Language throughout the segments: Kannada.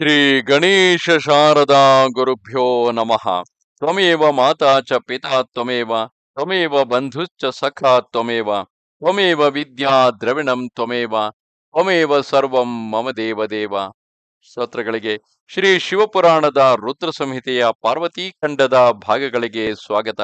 ಶ್ರೀ ಗಣೇಶ ಶಾರದಾ ಗುರುಭ್ಯೋ ನಮಃ. ತ್ವಮೇವ ಮಾತಾ ಚ ಪಿತಾ ತ್ವಮೇವ ತ್ವಮೇವ ಬಂಧುಶ್ಚ ಸಖಾ ತ್ವಮೇವ ತ್ವಮೇವ ವಿದ್ಯಾ ದ್ರವಿಣಂ ತ್ವಮೇವ ತ್ವಮೇವ ಸರ್ವಂ ಮಮ ದೇವ ದೇವ. ಸ್ತೋತ್ರಗಳಿಗೆ ಶ್ರೀ ಶಿವಪುರಾಣದ ರುದ್ರ ಸಂಹಿತೆಯ ಪಾರ್ವತಿ ಖಂಡದ ಭಾಗಗಳಿಗೆ ಸ್ವಾಗತ.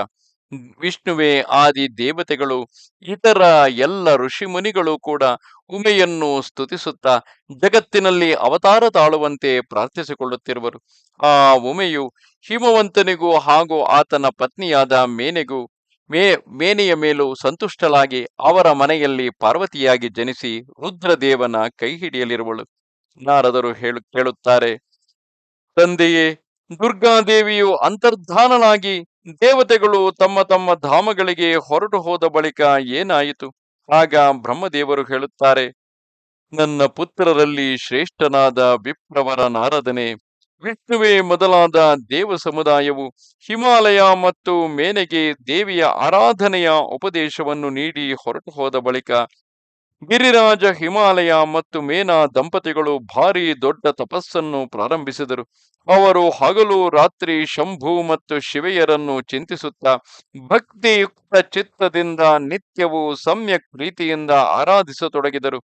ವಿಷ್ಣುವೇ, ಆದಿ ದೇವತೆಗಳು, ಇತರ ಎಲ್ಲ ಋಷಿ ಮುನಿಗಳು ಕೂಡ ಉಮೆಯನ್ನು ಸ್ತುತಿಸುತ್ತಾ ಜಗತ್ತಿನಲ್ಲಿ ಅವತಾರ ತಾಳುವಂತೆ ಪ್ರಾರ್ಥಿಸಿಕೊಳ್ಳುತ್ತಿರುವರು. ಆ ಉಮೆಯು ಹಿಮವಂತನಿಗೂ ಹಾಗೂ ಆತನ ಪತ್ನಿಯಾದ ಮೇನೆಗೂ ಮೇ, ಮೇನೆಯ ಮೇಲೂ ಸಂತುಷ್ಟಳಾಗಿ ಅವರ ಮನೆಯಲ್ಲಿ ಪಾರ್ವತಿಯಾಗಿ ಜನಿಸಿ ರುದ್ರದೇವನ ಕೈ ಹಿಡಿಯಲಿರುವಳು ನಾರದರು ಹೇಳು, ಕೇಳುತ್ತಾರೆ, ತಂದೆಯೇ ದುರ್ಗಾದೇವಿಯು ಅಂತರ್ಧಾನನಾಗಿ ದೇವತೆಗಳು ತಮ್ಮ ತಮ್ಮ ಧಾಮಗಳಿಗೆ ಹೊರಟು ಹೋದ ಬಳಿಕ ಏನಾಯಿತು? ಆಗ ಬ್ರಹ್ಮದೇವರು ಹೇಳುತ್ತಾರೆ, ನನ್ನ ಪುತ್ರರಲ್ಲಿ ಶ್ರೇಷ್ಠನಾದ ವಿಪ್ರವರ ನಾರದನೆ, ವಿಷ್ಣುವೆ ಮೊದಲಾದ ದೇವ ಸಮುದಾಯವು ಹಿಮಾಲಯ ಮತ್ತು ಮೇನೆಗೆ ದೇವಿಯ ಆರಾಧನೆಯ ಉಪದೇಶವನ್ನು ನೀಡಿ ಹೊರಟು ಹೋದ ಬಳಿಕ ಗಿರಿರಾಜ ಹಿಮಾಲಯ ಮತ್ತು ಮೇನಾ ದಂಪತಿಗಳು ಭಾರಿ ದೊಡ್ಡ ತಪಸ್ಸನ್ನು ಪ್ರಾರಂಭಿಸಿದರು. ಅವರು ಹಗಲು, ರಾತ್ರಿ ಶಂಭು ಮತ್ತು ಶಿವೆಯರನ್ನು ಚಿಂತಿಸುತ್ತಾ, ಭಕ್ತಿಯುಕ್ತ ಚಿತ್ತದಿಂದ ನಿತ್ಯವೂ ಸಮ್ಯಕ್ ಪ್ರೀತಿಯಿಂದ ಆರಾಧಿಸತೊಡಗಿದರು.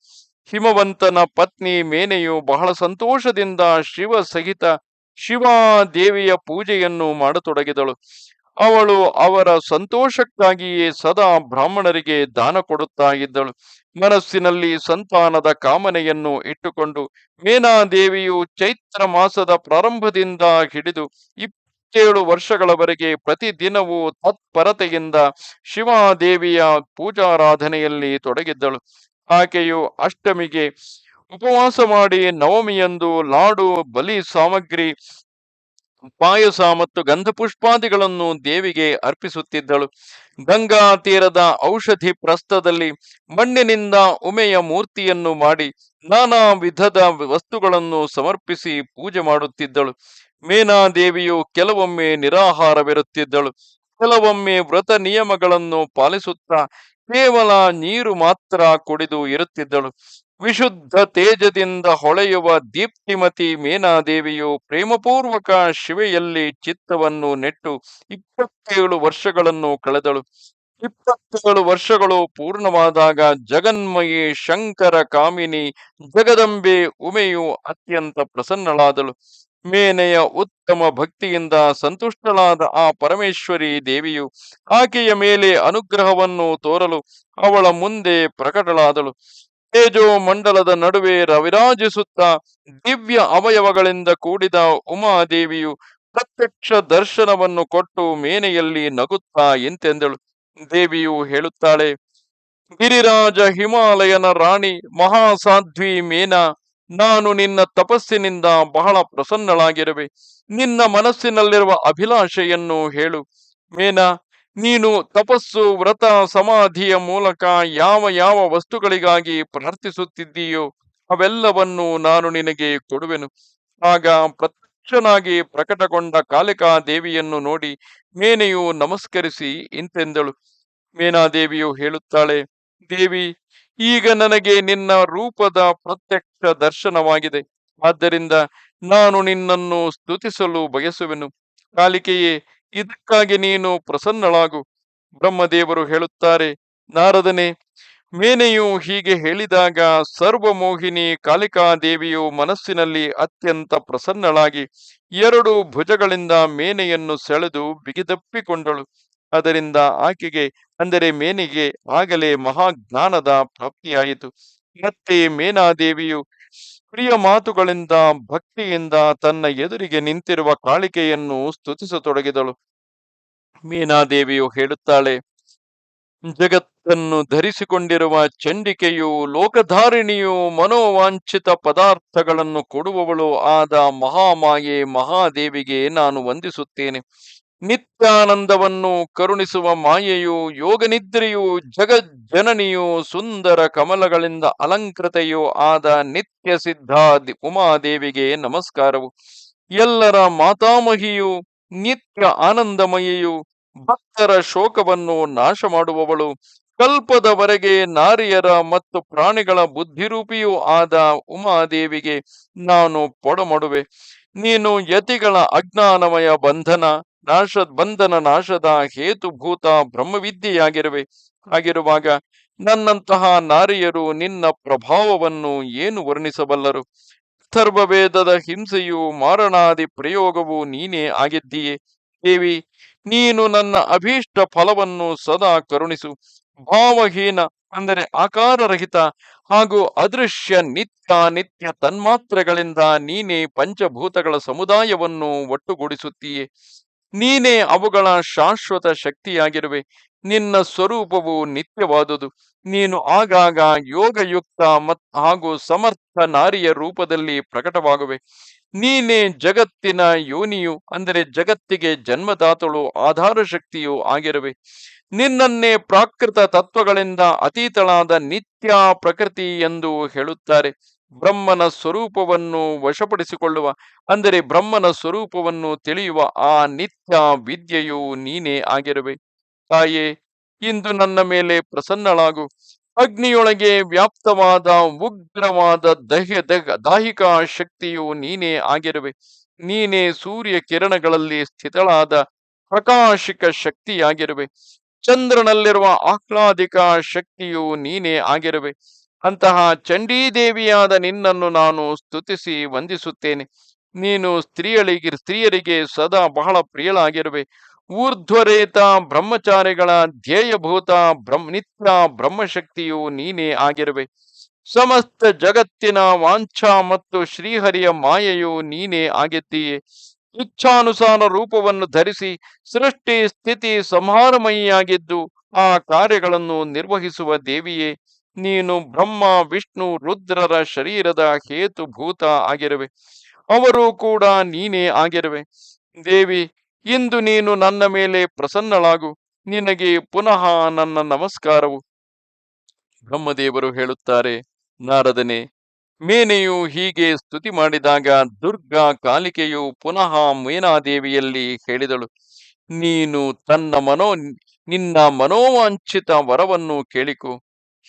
ಹಿಮವಂತನ ಪತ್ನಿ ಮೇನೆಯು ಬಹಳ ಸಂತೋಷದಿಂದ ಶಿವ ಸಹಿತ ಶಿವಾದೇವಿಯ ಪೂಜೆಯನ್ನು ಮಾಡತೊಡಗಿದಳು. ಅವಳು ಅವರ ಸಂತೋಷಕ್ಕಾಗಿಯೇ ಸದಾ ಬ್ರಾಹ್ಮಣರಿಗೆ ದಾನ ಕೊಡುತ್ತಾ ಇದ್ದಳು ಮನಸ್ಸಿನಲ್ಲಿ ಸಂತಾನದ ಕಾಮನೆಯನ್ನು ಇಟ್ಟುಕೊಂಡು ಮೇನಾದೇವಿಯು ಚೈತ್ರ ಮಾಸದ ಪ್ರಾರಂಭದಿಂದ ಹಿಡಿದು ಇಪ್ಪತ್ತೇಳು ವರ್ಷಗಳವರೆಗೆ ಪ್ರತಿದಿನವೂ ತತ್ಪರತೆಯಿಂದ ಶಿವಾದೇವಿಯ ಪೂಜಾರಾಧನೆಯಲ್ಲಿ ತೊಡಗಿದ್ದಳು. ಆಕೆಯು ಅಷ್ಟಮಿಗೆ ಉಪವಾಸ ಮಾಡಿ ನವಮಿಯಂದು ಲಾಡು, ಬಲಿ ಸಾಮಗ್ರಿ ಪಾಯಸ ಮತ್ತು ಗಂಧಪುಷ್ಪಾದಿಗಳನ್ನು ದೇವಿಗೆ ಅರ್ಪಿಸುತ್ತಿದ್ದಳು. ಗಂಗಾ ತೀರದ ಔಷಧಿ ಪ್ರಸ್ಥದಲ್ಲಿ ಮಣ್ಣಿನಿಂದ ಉಮೆಯ ಮೂರ್ತಿಯನ್ನು ಮಾಡಿ ನಾನಾ ವಿಧದ ವಸ್ತುಗಳನ್ನು ಸಮರ್ಪಿಸಿ ಪೂಜೆ ಮಾಡುತ್ತಿದ್ದಳು. ಮೇನಾದೇವಿಯು ಕೆಲವೊಮ್ಮೆ ನಿರಾಹಾರವಿರುತ್ತಿದ್ದಳು. ಕೆಲವೊಮ್ಮೆ ವ್ರತ ನಿಯಮಗಳನ್ನು ಪಾಲಿಸುತ್ತಾ ಕೇವಲ ನೀರು ಮಾತ್ರ ಕುಡಿದು ಇರುತ್ತಿದ್ದಳು. ವಿಶುದ್ಧ ತೇಜದಿಂದ ಹೊಳೆಯುವ ದೀಪ್ತಿಮತಿ ಮೇನಾದೇವಿಯು ಪ್ರೇಮಪೂರ್ವಕ ಶಿವೆಯಲ್ಲಿ ಚಿತ್ತವನ್ನು ನೆಟ್ಟು ಇಪ್ಪತ್ತೇಳು ವರ್ಷಗಳನ್ನು ಕಳೆದಳು. ಇಪ್ಪತ್ತೇಳು ವರ್ಷಗಳು ಪೂರ್ಣವಾದಾಗ ಜಗನ್ಮಯಿ ಶಂಕರ ಕಾಮಿನಿ ಜಗದಂಬೆ ಉಮೆಯು ಅತ್ಯಂತ ಪ್ರಸನ್ನಳಾದಳು. ಮೇನೆಯ ಉತ್ತಮ ಭಕ್ತಿಯಿಂದ ಸಂತುಷ್ಟಳಾದ ಆ ಪರಮೇಶ್ವರಿ ದೇವಿಯು ಆಕೆಯ ಮೇಲೆ ಅನುಗ್ರಹವನ್ನು ತೋರಲು ಅವಳ ಮುಂದೆ ಪ್ರಕಟಳಾದಳು. ತೇಜೋ ಮಂಡಲದ ನಡುವೆ ರವಿರಾಜಿಸುತ್ತ ದಿವ್ಯ ಅವಯವಗಳಿಂದ ಕೂಡಿದ ಉಮಾದೇವಿಯು ಪ್ರತ್ಯಕ್ಷ ದರ್ಶನವನ್ನು ಕೊಟ್ಟು ಮೇನೆಯಲ್ಲಿ ನಗುತ್ತಾ ಎಂತೆಂದಳು. ದೇವಿಯು ಹೇಳುತ್ತಾಳೆ, ಗಿರಿರಾಜ ಹಿಮಾಲಯನ ರಾಣಿ, ಮಹಾಸಾಧ್ವಿ ಮೇನಾ, ನಾನು ನಿನ್ನ ತಪಸ್ಸಿನಿಂದ ಬಹಳ ಪ್ರಸನ್ನಳಾಗಿರುವೆ. ನಿನ್ನ ಮನಸ್ಸಿನಲ್ಲಿರುವ ಅಭಿಲಾಷೆಯನ್ನು ಹೇಳು. ಮೇನಾ ನೀನು ತಪಸ್ಸು, ವ್ರತ, ಸಮಾಧಿಯ ಮೂಲಕ ಯಾವ ಯಾವ ವಸ್ತುಗಳಿಗಾಗಿ ಪ್ರಾರ್ಥಿಸುತ್ತಿದ್ದೀಯೋ ಅವೆಲ್ಲವನ್ನು ನಾನು ನಿನಗೆ ಕೊಡುವೆನು. ಆಗ ಪ್ರತ್ಯಕ್ಷನಾಗಿ ಪ್ರಕಟಗೊಂಡ ಕಾಲಿಕಾ ದೇವಿಯನ್ನು ನೋಡಿ ಮೇನೆಯು ನಮಸ್ಕರಿಸಿ ಇಂತೆಂದಳು. ಮೇನಾದೇವಿಯು ಹೇಳುತ್ತಾಳೆ, ದೇವಿ, ಈಗ ನನಗೆ ನಿನ್ನ ರೂಪದ ಪ್ರತ್ಯಕ್ಷ ದರ್ಶನವಾಗಿದೆ. ಆದ್ದರಿಂದ ನಾನು ನಿನ್ನನ್ನು ಸ್ತುತಿಸಲು ಬಯಸುವೆನು. ಕಾಲಿಕೆಯೇ ಇದಕ್ಕಾಗಿ ನೀನು ಪ್ರಸನ್ನಳಾಗು. ಬ್ರಹ್ಮದೇವರು ಹೇಳುತ್ತಾರೆ, ನಾರದನೆ, ಮೇನೆಯು ಹೀಗೆ ಹೇಳಿದಾಗ ಸರ್ವಮೋಹಿನಿ ಕಾಲಿಕಾದೇವಿಯು ಮನಸ್ಸಿನಲ್ಲಿ ಅತ್ಯಂತ ಪ್ರಸನ್ನಳಾಗಿ ಎರಡು ಭುಜಗಳಿಂದ ಮೇನೆಯನ್ನು ಸೆಳೆದು ಬಿಗಿದಪ್ಪಿಕೊಂಡಳು. ಅದರಿಂದ ಆಕೆಗೆ, ಅಂದರೆ ಮೇನೆಗೆ ಆಗಲೇ ಮಹಾಜ್ಞಾನದ ಪ್ರಾಪ್ತಿಯಾಯಿತು. ಮತ್ತೆ ಮೇನಾದೇವಿಯು ಪ್ರಿಯ ಮಾತುಗಳಿಂದ ಭಕ್ತಿಯಿಂದ ತನ್ನ ಎದುರಿಗೆ ನಿಂತಿರುವ ಕಾಳಿಕೆಯನ್ನು ಸ್ತುತಿಸತೊಡಗಿದಳು. ಮೀನಾದೇವಿಯು ಹೇಳುತ್ತಾಳೆ, ಜಗತ್ತನ್ನು ಧರಿಸಿಕೊಂಡಿರುವ ಚಂಡಿಕೆಯು ಲೋಕಧಾರಿಣಿಯು ಮನೋವಾಂಛಿತ ಪದಾರ್ಥಗಳನ್ನು ಕೊಡುವವಳು ಆದ ಮಹಾಮಾಯೆ ಮಹಾದೇವಿಗೆ ನಾನು ವಂದಿಸುತ್ತೇನೆ. ನಿತ್ಯಾನಂದವನ್ನು ಕರುಣಿಸುವ ಮಾಯೆಯು, ಯೋಗನಿದ್ರೆಯು, ಜಗಜ್ಜನನಿಯು, ಸುಂದರ ಕಮಲಗಳಿಂದ ಅಲಂಕೃತೆಯೂ ಆದ ನಿತ್ಯ ಸಿದ್ಧ ಉಮಾದೇವಿಗೆ ನಮಸ್ಕಾರವು. ಎಲ್ಲರ ಮಾತಾಮಹಿಯು ನಿತ್ಯ ಆನಂದಮಯೆಯು ಭಕ್ತರ ಶೋಕವನ್ನು ನಾಶ ಮಾಡುವವಳು ಕಲ್ಪದವರೆಗೆ ನಾರಿಯರ ಮತ್ತು ಪ್ರಾಣಿಗಳ ಬುದ್ಧಿರೂಪಿಯೂ ಆದ ಉಮಾದೇವಿಗೆ ನಾನು ಪೊಡಮಡುವೆ. ನೀನು ಯತಿಗಳ ಅಜ್ಞಾನಮಯ ಬಂಧನ, ನಾಶ, ಬಂಧನ ನಾಶದ ಹೇತುಭೂತ ಬ್ರಹ್ಮವಿದ್ಯೆಯಾಗಿರುವೆ. ಆಗಿರುವಾಗ ನನ್ನಂತಹ ನಾರಿಯರು ನಿನ್ನ ಪ್ರಭಾವವನ್ನು ಏನು ವರ್ಣಿಸಬಲ್ಲರು? ಅಥರ್ವವೇದದ ಹಿಂಸೆಯು ಮಾರಣಾದಿ ಪ್ರಯೋಗವು ನೀನೇ ಆಗಿದ್ದೀಯೆ. ದೇವಿ, ನೀನು ನನ್ನ ಅಭೀಷ್ಟ ಫಲವನ್ನು ಸದಾ ಕರುಣಿಸು. ಭಾವಹೀನ, ಅಂದರೆ ಆಕಾರರಹಿತ ಹಾಗೂ ಅದೃಶ್ಯ ನಿತ್ಯ ನಿತ್ಯ ತನ್ಮಾತ್ರೆಗಳಿಂದ ನೀನೇ ಪಂಚಭೂತಗಳ ಸಮುದಾಯವನ್ನು ಒಟ್ಟುಗೂಡಿಸುತ್ತೀಯೆ. ನೀನೇ ಅವುಗಳ ಶಾಶ್ವತ ಶಕ್ತಿಯಾಗಿರುವೆ. ನಿನ್ನ ಸ್ವರೂಪವು ನಿತ್ಯವಾದುದು. ನೀನು ಆಗಾಗ ಯೋಗಯುಕ್ತ ಮತ್, ಹಾಗೂ ಸಮರ್ಥ ನಾರಿಯ ರೂಪದಲ್ಲಿ ಪ್ರಕಟವಾಗುವೆ. ನೀನೇ ಜಗತ್ತಿನ ಯೋನಿಯು, ಅಂದರೆ ಜಗತ್ತಿಗೆ ಜನ್ಮದಾತಳು ಆಧಾರ ಶಕ್ತಿಯು ಆಗಿರುವೆ. ನಿನ್ನನ್ನೇ ಪ್ರಾಕೃತ ತತ್ವಗಳಿಂದ ಅತೀತಳಾದ ನಿತ್ಯ ಪ್ರಕೃತಿ ಎಂದು ಹೇಳುತ್ತಾರೆ. ಬ್ರಹ್ಮನ ಸ್ವರೂಪವನ್ನು ವಶಪಡಿಸಿಕೊಳ್ಳುವ, ಅಂದರೆ ಬ್ರಹ್ಮನ ಸ್ವರೂಪವನ್ನು ತಿಳಿಯುವ ಆ ನಿತ್ಯ ವಿದ್ಯೆಯು ನೀನೇ ಆಗಿರುವೆ. ತಾಯೇ, ಇಂದು ನನ್ನ ಮೇಲೆ ಪ್ರಸನ್ನಳಾಗು. ಅಗ್ನಿಯೊಳಗೆ ವ್ಯಾಪ್ತವಾದ ಉಗ್ರವಾದ ದಹ್ಯ ದಹ ದಾಹಿಕ ಶಕ್ತಿಯು ನೀನೇ ಆಗಿರುವೆ. ನೀನೇ ಸೂರ್ಯ ಕಿರಣಗಳಲ್ಲಿ ಸ್ಥಿತಳಾದ ಪ್ರಕಾಶಿಕ ಶಕ್ತಿಯಾಗಿರುವೆ. ಚಂದ್ರನಲ್ಲಿರುವ ಆಹ್ಲಾದಿಕ ಶಕ್ತಿಯು ನೀನೇ ಆಗಿರುವೆ. ಅಂತಹ ಚಂಡೀದೇವಿಯಾದ ನಿನ್ನನ್ನು ನಾನು ಸ್ತುತಿಸಿ ವಂದಿಸುತ್ತೇನೆ. ನೀನು ಸ್ತ್ರೀಯಳಿಗೆ, ಸ್ತ್ರೀಯರಿಗೆ ಸದಾ ಬಹಳ ಪ್ರಿಯಳಾಗಿರುವೆ. ಊರ್ಧ್ವರೇತ ಬ್ರಹ್ಮಚಾರಿಗಳ ಧ್ಯೇಯಭೂತ ಬ್ರಹ್ಮ ನಿತ್ಯ ಬ್ರಹ್ಮಶಕ್ತಿಯು ನೀನೇ ಆಗಿರುವೆ. ಸಮಸ್ತ ಜಗತ್ತಿನ ವಾಂಛ ಮತ್ತು ಶ್ರೀಹರಿಯ ಮಾಯೆಯು ನೀನೇ ಆಗಿದ್ದೀಯೆ. ಇಚ್ಛಾನುಸಾರ ರೂಪವನ್ನು ಧರಿಸಿ ಸೃಷ್ಟಿ ಸ್ಥಿತಿ ಸಂಹಾರಮಯಿಯಾಗಿದ್ದು ಆ ಕಾರ್ಯಗಳನ್ನು ನಿರ್ವಹಿಸುವ ದೇವಿಯೇ, ನೀನು ಬ್ರಹ್ಮ, ವಿಷ್ಣು, ರುದ್ರರ ಶರೀರದ ಹೇತುಭೂತ ಆಗಿರುವೆ. ಅವರು ಕೂಡ ನೀನೇ ಆಗಿರುವೆ. ದೇವಿ ಇಂದು ನೀನು ನನ್ನ ಮೇಲೆ ಪ್ರಸನ್ನಳಾಗು, ನಿನಗೆ ಪುನಃ ನನ್ನ ನಮಸ್ಕಾರವು. ಬ್ರಹ್ಮದೇವರು ಹೇಳುತ್ತಾರೆ, ನಾರದನೆ, ಮೇನೆಯು ಹೀಗೆ ಸ್ತುತಿ ಮಾಡಿದಾಗ ದುರ್ಗಾ ಕಾಲಿಕೆಯು ಪುನಃ ಮೇನಾದೇವಿಯಲ್ಲಿ ಹೇಳಿದಳು. ನೀನು ತನ್ನ ಮನೋ, ನಿನ್ನ ಮನೋವಾಂಛಿತ ವರವನ್ನು ಕೇಳಿಕೊ.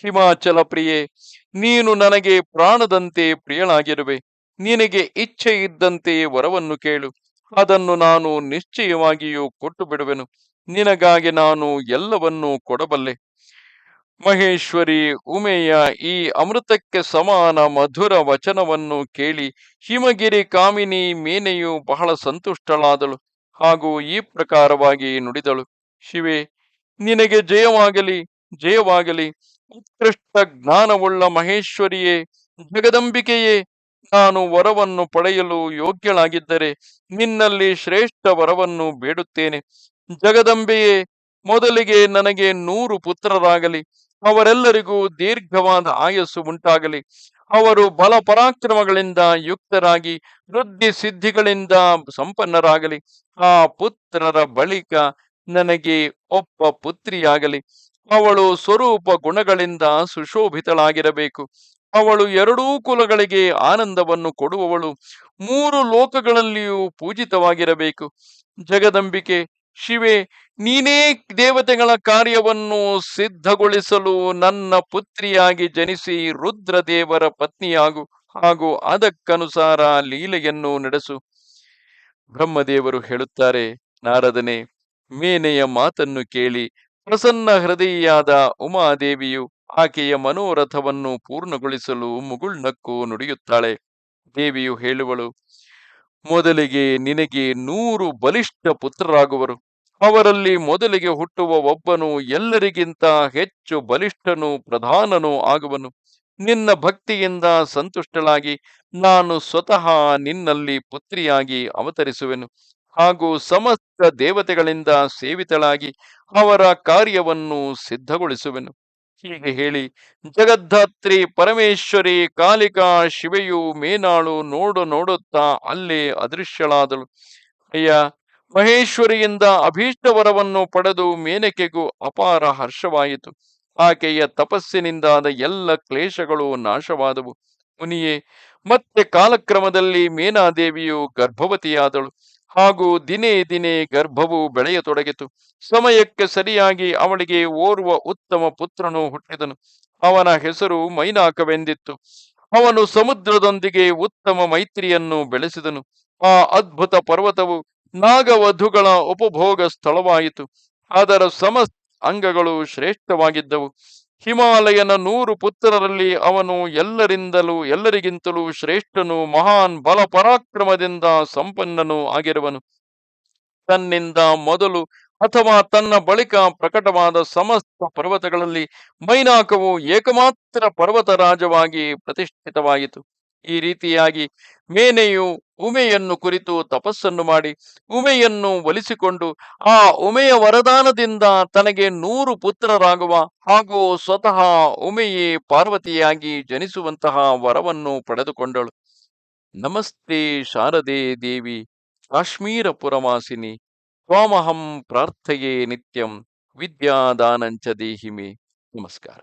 ಹಿಮಾಚಲ ಪ್ರಿಯೆ, ನೀನು ನನಗೆ ಪ್ರಾಣದಂತೆ ಪ್ರಿಯಳಾಗಿರುವೆ. ನಿನಗೆ ಇಚ್ಛೆ ಇದ್ದಂತೆ ವರವನ್ನು ಕೇಳು. ಅದನ್ನು ನಾನು ನಿಶ್ಚಯವಾಗಿಯೂ ಕೊಟ್ಟು ಬಿಡುವೆನು ನಿನಗಾಗಿ ನಾನು ಎಲ್ಲವನ್ನೂ ಕೊಡಬಲ್ಲೆ. ಮಹೇಶ್ವರಿ, ಉಮೆಯ, ಈ ಅಮೃತಕ್ಕೆ ಸಮಾನ ಮಧುರ ವಚನವನ್ನು ಕೇಳಿ ಹಿಮಗಿರಿ ಕಾಮಿನಿ ಮೇನೆಯು ಬಹಳ ಸಂತುಷ್ಟಳಾದಳು ಹಾಗೂ ಈ ಪ್ರಕಾರವಾಗಿ ನುಡಿದಳು. ಶಿವೆ, ನಿನಗೆ ಜಯವಾಗಲಿ ಜಯವಾಗಲಿ. ಉತ್ಕೃಷ್ಟ ಜ್ಞಾನವುಳ್ಳ ಮಹೇಶ್ವರಿಯೇ, ಜಗದಂಬಿಕೆಯೇ ನಾನು ವರವನ್ನು ಪಡೆಯಲು ಯೋಗ್ಯಳಾಗಿದ್ದರೆ ನಿನ್ನಲ್ಲಿ ಶ್ರೇಷ್ಠ ವರವನ್ನು ಬೇಡುತ್ತೇನೆ. ಜಗದಂಬೆಯೇ, ಮೊದಲಿಗೆ ನನಗೆ ನೂರು ಪುತ್ರರಾಗಲಿ, ಅವರೆಲ್ಲರಿಗೂ ದೀರ್ಘವಾದ ಆಯಸ್ಸು ಉಂಟಾಗಲಿ. ಅವರು ಬಲ ಪರಾಕ್ರಮಗಳಿಂದ ಯುಕ್ತರಾಗಿ, ವೃದ್ಧಿ ಸಿದ್ಧಿಗಳಿಂದ ಸಂಪನ್ನರಾಗಲಿ. ಆ ಪುತ್ರರ ಬಳಿಕ ನನಗೆ ಒಬ್ಬ ಪುತ್ರಿಯಾಗಲಿ. ಅವಳು ಸ್ವರೂಪ ಗುಣಗಳಿಂದ ಸುಶೋಭಿತಳಾಗಿರಬೇಕು. ಅವಳು ಎರಡೂ ಕುಲಗಳಿಗೆ ಆನಂದವನ್ನು ಕೊಡುವವಳು. ಮೂರು ಲೋಕಗಳಲ್ಲಿಯೂ ಪೂಜಿತವಾಗಿರಬೇಕು. ಜಗದಂಬಿಕೆ, ಶಿವೆ, ನೀನೇ ದೇವತೆಗಳ ಕಾರ್ಯವನ್ನು ಸಿದ್ಧಗೊಳಿಸಲು ನನ್ನ ಪುತ್ರಿಯಾಗಿ ಜನಿಸಿ ರುದ್ರದೇವರ ಪತ್ನಿಯಾಗು ಹಾಗೂ ಅದಕ್ಕನುಸಾರ ಲೀಲೆಯನ್ನು ನಡೆಸು. ಬ್ರಹ್ಮದೇವರು ಹೇಳುತ್ತಾರೆ, ನಾರದನೆ, ಮೇನೆಯ ಮಾತನ್ನು ಕೇಳಿ, ಪ್ರಸನ್ನ ಹೃದಯಿಯಾದ ಉಮಾದೇವಿಯು ಆಕೆಯ ಮನೋರಥವನ್ನು ಪೂರ್ಣಗೊಳಿಸಲು ಮುಗುಳ್ನಕ್ಕು ನುಡಿಯುತ್ತಾಳೆ. ದೇವಿಯು ಹೇಳುವಳು, ಮೊದಲಿಗೆ ನಿನಗೆ ನೂರು ಬಲಿಷ್ಠ ಪುತ್ರರಾಗುವರು. ಅವರಲ್ಲಿ ಮೊದಲಿಗೆ ಹುಟ್ಟುವ ಒಬ್ಬನು ಎಲ್ಲರಿಗಿಂತ ಹೆಚ್ಚು ಬಲಿಷ್ಠನು ಪ್ರಧಾನನೂ ಆಗುವನು. ನಿನ್ನ ಭಕ್ತಿಯಿಂದ ಸಂತುಷ್ಟಳಾಗಿ ನಾನು ಸ್ವತಃ ನಿನ್ನಲ್ಲಿ ಪುತ್ರಿಯಾಗಿ ಅವತರಿಸುವೆನು. ಹಾಗೂ ಸಮಸ್ತ ದೇವತೆಗಳಿಂದ ಸೇವಿತಳಾಗಿ ಅವರ ಕಾರ್ಯವನ್ನು ಸಿದ್ಧಗೊಳಿಸುವೆನು. ಹೀಗೆ ಹೇಳಿ, ಜಗದ್ಧಾತ್ರಿ ಪರಮೇಶ್ವರಿ ಕಾಲಿಕಾ ಶಿವೆಯು ಮೇನಾಳು ನೋಡು ನೋಡುತ್ತಾ ಅಲ್ಲೇ ಅದೃಶ್ಯಳಾದಳು. ಅಯ್ಯ, ಮಹೇಶ್ವರಿಯಿಂದ ಅಭೀಷ್ಟವರವನ್ನು ಪಡೆದು ಮೇನಕೆಗೂ ಅಪಾರ ಹರ್ಷವಾಯಿತು. ಆಕೆಯ ತಪಸ್ಸಿನಿಂದಾದ ಎಲ್ಲ ಕ್ಲೇಶಗಳು ನಾಶವಾದವು. ಮುನಿಯೇ, ಮತ್ತೆ ಕಾಲಕ್ರಮದಲ್ಲಿ ಮೇನಾದೇವಿಯು ಗರ್ಭವತಿಯಾದಳು. ಹಾಗೂ ದಿನೇ ದಿನೇ ಗರ್ಭವು ಬೆಳೆಯತೊಡಗಿತು. ಸಮಯಕ್ಕೆ ಸರಿಯಾಗಿ ಅವಳಿಗೆ ಓರ್ವ ಉತ್ತಮ ಪುತ್ರನು ಹುಟ್ಟಿದನು. ಅವನ ಹೆಸರು ಮೈನಾಕವೆಂದಿತ್ತು. ಅವನು ಸಮುದ್ರದೊಂದಿಗೆ ಉತ್ತಮ ಮೈತ್ರಿಯನ್ನು ಬೆಳೆಸಿದನು. ಆ ಅದ್ಭುತ ಪರ್ವತವು ನಾಗವಧುಗಳ ಉಪಭೋಗ ಸ್ಥಳವಾಯಿತು. ಅದರ ಸಮಸ್ತ ಅಂಗಗಳು ಶ್ರೇಷ್ಠವಾಗಿದ್ದವು. ಹಿಮಾಲಯನ ನೂರು ಪುತ್ರರಲ್ಲಿ ಅವನು ಎಲ್ಲರಿಂದಲೂ, ಎಲ್ಲರಿಗಿಂತಲೂ ಶ್ರೇಷ್ಠನು, ಮಹಾನ್ ಬಲ ಪರಾಕ್ರಮದಿಂದ ಸಂಪನ್ನನು ಆಗಿರುವನು. ತನ್ನಿಂದ ಮೊದಲು ಅಥವಾ ತನ್ನ ಬಳಿಕ ಪ್ರಕಟವಾದ ಸಮಸ್ತ ಪರ್ವತಗಳಲ್ಲಿ ಮೈನಾಕವು ಏಕಮಾತ್ರ ಪರ್ವತ ರಾಜವಾಗಿ ಪ್ರತಿಷ್ಠಿತವಾಯಿತು ಈ ರೀತಿಯಾಗಿ ಮೇನೆಯು ಉಮೆಯನ್ನು ಕುರಿತು ತಪಸ್ಸನ್ನು ಮಾಡಿ, ಉಮೆಯನ್ನು ಒಲಿಸಿಕೊಂಡು, ಆ ಉಮೆಯ ವರದಾನದಿಂದ ತನಗೆ ನೂರು ಪುತ್ರರಾಗುವ ಹಾಗೂ ಸ್ವತಃ ಉಮೆಯೇ ಪಾರ್ವತಿಯಾಗಿ ಜನಿಸುವಂತಹ ವರವನ್ನು ಪಡೆದುಕೊಂಡಳು. ನಮಸ್ತೆ ಶಾರದೆ ದೇವಿ, ಕಾಶ್ಮೀರ ಪುರವಾಸಿನಿ ತ್ವಾಮಹಂ ಪ್ರಾರ್ಥಯೇ ನಿತ್ಯಂ, ವಿದ್ಯಾದಾನಂಚ ದೇಹಿಮೆ. ನಮಸ್ಕಾರ.